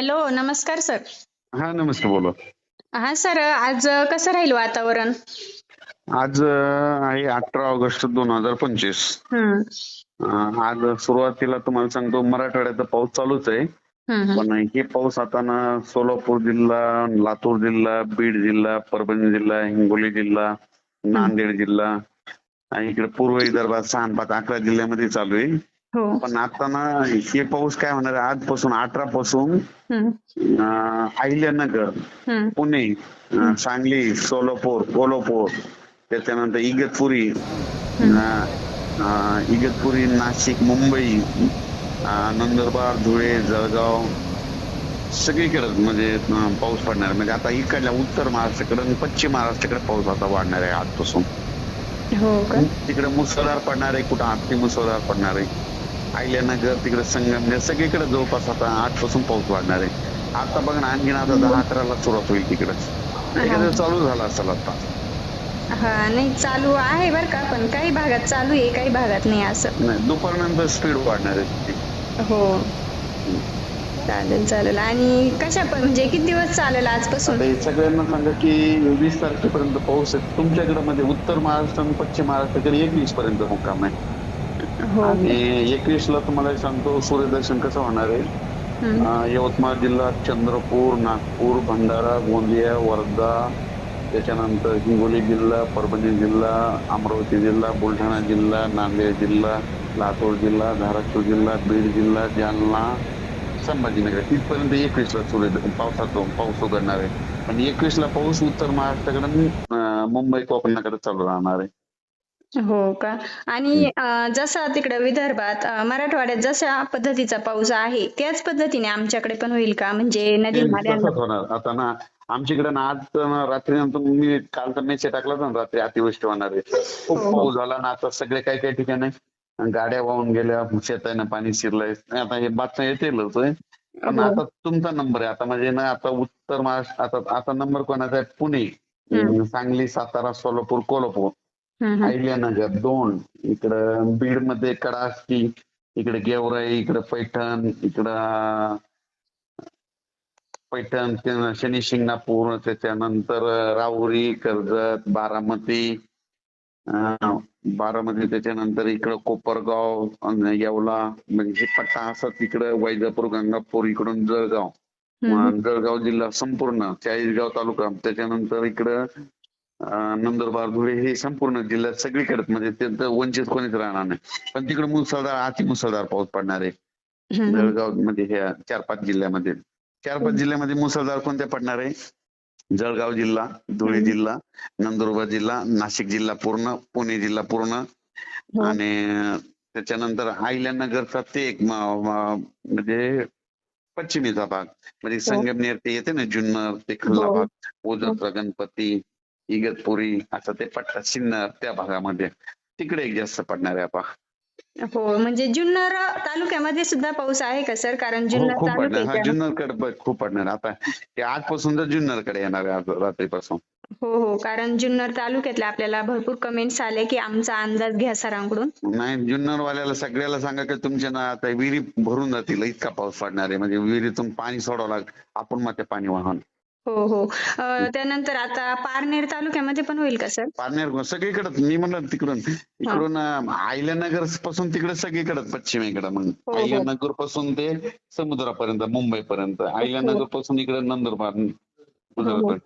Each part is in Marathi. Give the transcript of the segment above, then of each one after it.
हॅलो नमस्कार सर. हा नमस्कार बोला. हा सर आज कसं राहील वातावरण? आज आहे अठरा ऑगस्ट दोन हजार पंचवीस. आज सुरुवातीला तुम्हाला सांगतो मराठवाड्याचा पाऊस चालूच आहे. पण हे पाऊस आता ना सोलापूर जिल्हा लातूर जिल्हा बीड जिल्हा परभणी जिल्हा हिंगोली जिल्हा नांदेड जिल्हा आणि इकडे पूर्व विदर्भात सहा पाच अकरा जिल्ह्यामध्ये चालू आहे. पण आता ना हे पाऊस काय होणार आहे? आजपासून अठरा पासून अहिल्यानगर पुणे सांगली सोलापूर कोल्हापूर त्याच्यानंतर इगतपुरी इगतपुरी नाशिक मुंबई नंदुरबार धुळे जळगाव सगळीकडे म्हणजे पाऊस पडणार आहे. म्हणजे आता इकडल्या उत्तर महाराष्ट्राकडे आणि पश्चिम महाराष्ट्राकडे पाऊस आता वाढणार आहे आजपासून. हो तिकडे मुसळधार पडणार आहे कुठं अति मुसळधार पडणार आहे. अहिल्यानगर तिकडे संगमनेर सगळीकडे जवळपास आता आठपासून पाऊस वाढणार आहे. आता बघ ना आणखीन आता दहा अकराला सुरुवात होईल तिकडे. एखादं चालू झाला असेल आता. हा नाही चालू आहे बर का पण काही भागात चालू आहे काही भागात नाही असं. नाही दुपारनंतर स्पीड वाढणार आहे. हो. चालेल चालेल. आणि कशा पण म्हणजे किती दिवस चालेल आजपासून? आता हे सगळ्यांना सांगा की वीस तारखेपर्यंत पाऊस आहे. तुमच्याकडे मध्ये उत्तर महाराष्ट्र आणि पश्चिम महाराष्ट्राकडे एकवीस पर्यंत मुक्काम आहे. आणि एकवीस ला तुम्हाला सांगतो सूर्यदर्शन कसं होणार आहे? यवतमाळ जिल्हा चंद्रपूर नागपूर भंडारा गोंदिया वर्धा त्याच्यानंतर हिंगोली जिल्हा परभणी जिल्हा अमरावती जिल्हा बुलढाणा जिल्हा नांदेड जिल्हा लातूर जिल्हा धाराशिव जिल्हा बीड जिल्हा जालना संभाजीनगर. तिथपर्यंत एकवीसला सूर्य पावसाचा पाऊस उघडणार आहे. आणि एकवीसला पाऊस उत्तर महाराष्ट्राकडे मुंबई कोकणाकडे चालू राहणार आहे. हो का? आणि अं, जसा तिकडे विदर्भात अं, मराठवाड्यात जशा पद्धतीचा पाऊस आहे त्याच पद्धतीने आमच्याकडे पण होईल का? म्हणजे नदी तसंच होणार. आता ना आमच्याकडे ना आज तर ना रात्री नंतर मी कालचा मेसेज टाकला होता ना रात्री अतिवृष्टी होणार आहे. खूप हो. पाऊस झाला ना आता सगळे काही काही ठिकाणी गाड्या वाहून गेल्या शेताने पाणी शिरलंय. आता हे बातम्या येतीलच आहे. पण हो. आता तुमचा नंबर आहे. आता म्हणजे ना आता उत्तर महाराष्ट्र आता आता नंबर कोणाचा आहे? पुणे. सांगली सातारा सोलापूर कोल्हापूर. अहिल्यानगर दोन इकडं बीडमध्ये कडाष्टी इकडे गेवराई इकडे पैठण इकडं पैठण शनी शिंगणापूर त्याच्यानंतर राहुरी कर्जत बारामती बारामती त्याच्यानंतर इकडं कोपरगाव येवला म्हणजे पट्टा असा तिकडं वैजापूर गंगापूर इकडून जळगाव. जळगाव जिल्हा संपूर्ण चाळीसगाव तालुका. त्याच्यानंतर इकडं नंदुरबार धुळे हे संपूर्ण जिल्ह्यात सगळीकडे म्हणजे ते वंचित कोणीच राहणार नाही. पण तिकडे मुसळधार अति मुसळधार पाऊस पडणार आहे. जळगावमध्ये ह्या चार पाच जिल्ह्यामध्ये. चार पाच जिल्ह्यामध्ये मुसळधार कोणत्या पडणार आहे? जळगाव जिल्हा धुळे. जिल्हा नंदुरबार जिल्हा नाशिक जिल्हा पूर्ण पुणे जिल्हा पूर्ण. हो. आणि त्याच्यानंतर अहिल्यानगरचा ते एक म्हणजे पश्चिमेचा भाग. म्हणजे संगमनेर ते येते ना जुन्नर ते खल्ला हो. भाग ओझरचा गणपती. इगतपुरी असं ते पट्टा सिन्नर त्या भागामध्ये. तिकडे एक जास्त पडणार आहे आता. हो म्हणजे जुन्नर तालुक्यामध्ये सुद्धा पाऊस आहे का सर? कारण हो जुन्नर खूप पडणार. हा जुन्नरकडे खूप पडणार. आता ते आजपासून तर जुन्नरकडे येणार आहे आज रात्रीपासून. हो हो कारण जुन्नर तालुक्यातल्या आपल्याला भरपूर कमेंट्स आले की आमचा अंदाज घ्या सरांकडून. नाही जुन्नरवाल्याला सगळ्याला सांगा की तुमच्या ना आता विहिरी भरून जातील इतका पाऊस पडणार आहे. म्हणजे विहिरीतून पाणी सोडावं लाग आपण मग ते पाणी वाहन. हो हो. अं, त्यानंतर आता पारनेर तालुक्यामध्ये पण होईल का सर? पारनेर सगळीकडे. मी म्हणलं तिकडून. इकडून अं, अहिल्यानगरपासून तिकडे सगळीकडे पश्चिमेकडे मग हो. अहिल्यानगरपासून ते समुद्रापर्यंत मुंबईपर्यंत. अहिल्यानगरपासून इकडे नंदुरबार गुजरातपर्यंत.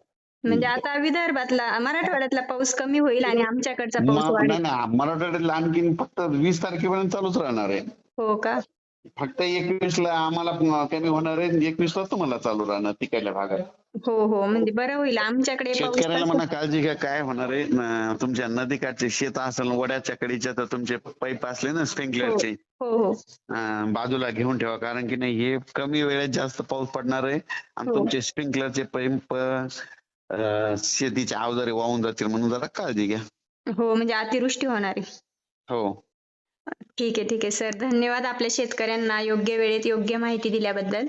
म्हणजे आता विदर्भातला मराठवाड्यातला पाऊस कमी होईल आणि आमच्याकडचा पाऊस मग- वाढेल. नाही नाही. मराठवाड्यात आणखीन फक्त वीस तारखेपर्यंत चालूच राहणार आहे. हो का? फक्त एकवीस ला आम्हाला कमी होणार आहे एकवीस ला तुम्हाला चालू राहणार तिकडल्या भागात. हो हो म्हणजे बरं होईल. आमच्याकडे शेतकऱ्याला म्हणा काळजी घ्या काय होणार आहे? तुमच्या नदीकाठचे शेत असेल वड्याच्या कडीच्या तर तुमचे पाईप असले ना स्प्रिंकलरचे. हो हो अं, बाजूला घेऊन ठेवा कारण की नाही हे कमी वेळेत जास्त पाऊस पडणार आहे. आणि हो. तुमचे स्प्रिंकलरचे पाईप शेतीचे अवजारे वाहून जातील म्हणून जरा काळजी घ्या. हो म्हणजे अतिवृष्टी होणार आहे. हो. ठीक आहे ठीक आहे. सर धन्यवाद आपल्या शेतकऱ्यांना योग्य वेळेत योग्य माहिती दिल्याबद्दल.